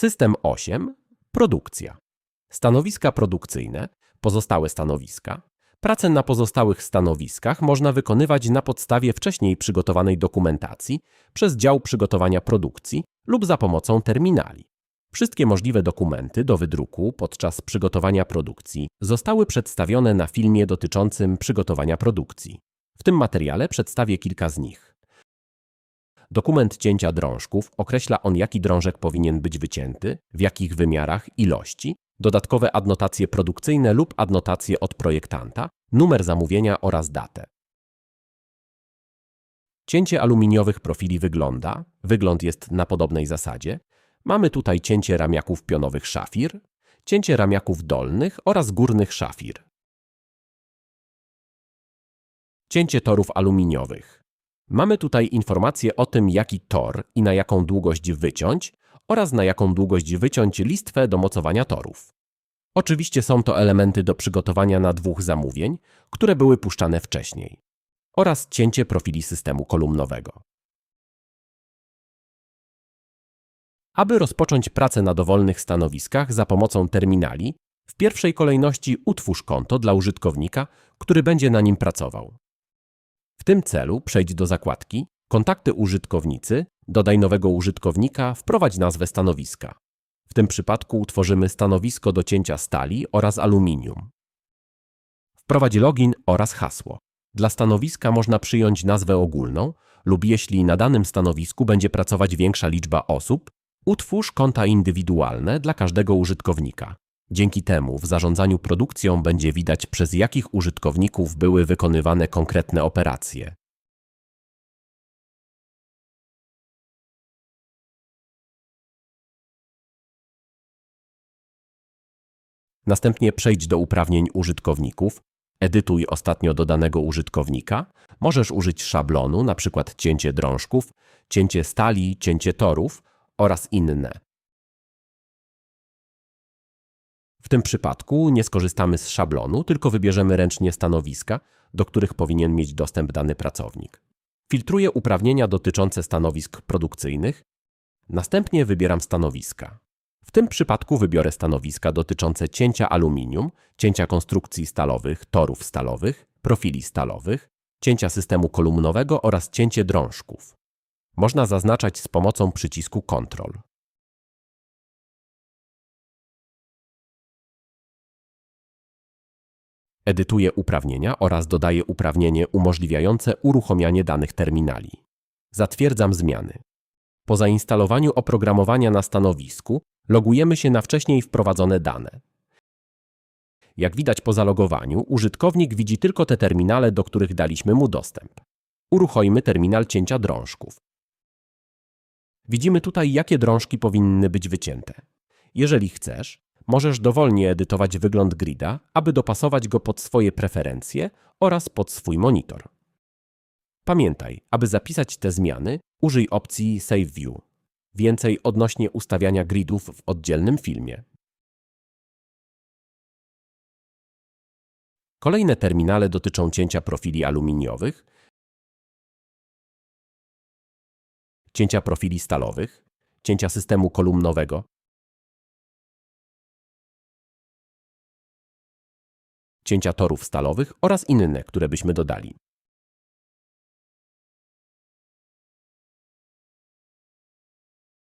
System 8. Produkcja. Stanowiska produkcyjne, pozostałe stanowiska. Pracę na pozostałych stanowiskach można wykonywać na podstawie wcześniej przygotowanej dokumentacji przez dział przygotowania produkcji lub za pomocą terminali. Wszystkie możliwe dokumenty do wydruku podczas przygotowania produkcji zostały przedstawione na filmie dotyczącym przygotowania produkcji. W tym materiale przedstawię kilka z nich. Dokument cięcia drążków określa on, jaki drążek powinien być wycięty, w jakich wymiarach, ilości, dodatkowe adnotacje produkcyjne lub adnotacje od projektanta, numer zamówienia oraz datę. Cięcie aluminiowych profili wygląda, wygląd jest na podobnej zasadzie. Mamy tutaj cięcie ramiaków pionowych szafir, cięcie ramiaków dolnych oraz górnych szafir. Cięcie torów aluminiowych. Mamy tutaj informacje o tym, jaki tor i na jaką długość wyciąć oraz na jaką długość wyciąć listwę do mocowania torów. Oczywiście są to elementy do przygotowania na dwóch zamówień, które były puszczane wcześniej, oraz cięcie profili systemu kolumnowego. Aby rozpocząć pracę na dowolnych stanowiskach za pomocą terminali, w pierwszej kolejności utwórz konto dla użytkownika, który będzie na nim pracował. W tym celu przejdź do zakładki Kontakty użytkownicy, dodaj nowego użytkownika, wprowadź nazwę stanowiska. W tym przypadku utworzymy stanowisko do cięcia stali oraz aluminium. Wprowadź login oraz hasło. Dla stanowiska można przyjąć nazwę ogólną lub jeśli na danym stanowisku będzie pracować większa liczba osób, utwórz konta indywidualne dla każdego użytkownika. Dzięki temu w zarządzaniu produkcją będzie widać przez jakich użytkowników były wykonywane konkretne operacje. Następnie przejdź do uprawnień użytkowników, edytuj ostatnio dodanego użytkownika, możesz użyć szablonu, np. cięcie drążków, cięcie stali, cięcie torów oraz inne. Tym przypadku nie skorzystamy z szablonu, tylko wybierzemy ręcznie stanowiska, do których powinien mieć dostęp dany pracownik. Filtruję uprawnienia dotyczące stanowisk produkcyjnych, następnie wybieram stanowiska. W tym przypadku wybiorę stanowiska dotyczące cięcia aluminium, cięcia konstrukcji stalowych, torów stalowych, profili stalowych, cięcia systemu kolumnowego oraz cięcie drążków. Można zaznaczać z pomocą przycisku Ctrl. Edytuję uprawnienia oraz dodaję uprawnienie umożliwiające uruchomianie danych terminali. Zatwierdzam zmiany. Po zainstalowaniu oprogramowania na stanowisku logujemy się na wcześniej wprowadzone dane. Jak widać po zalogowaniu, użytkownik widzi tylko te terminale, do których daliśmy mu dostęp. Uruchommy terminal cięcia drążków. Widzimy tutaj, jakie drążki powinny być wycięte. Jeżeli chcesz, możesz dowolnie edytować wygląd grida, aby dopasować go pod swoje preferencje oraz pod swój monitor. Pamiętaj, aby zapisać te zmiany, użyj opcji Save View. Więcej odnośnie ustawiania gridów w oddzielnym filmie. Kolejne terminale dotyczą cięcia profili aluminiowych, cięcia profili stalowych, cięcia systemu kolumnowego, cięcia torów stalowych oraz inne, które byśmy dodali.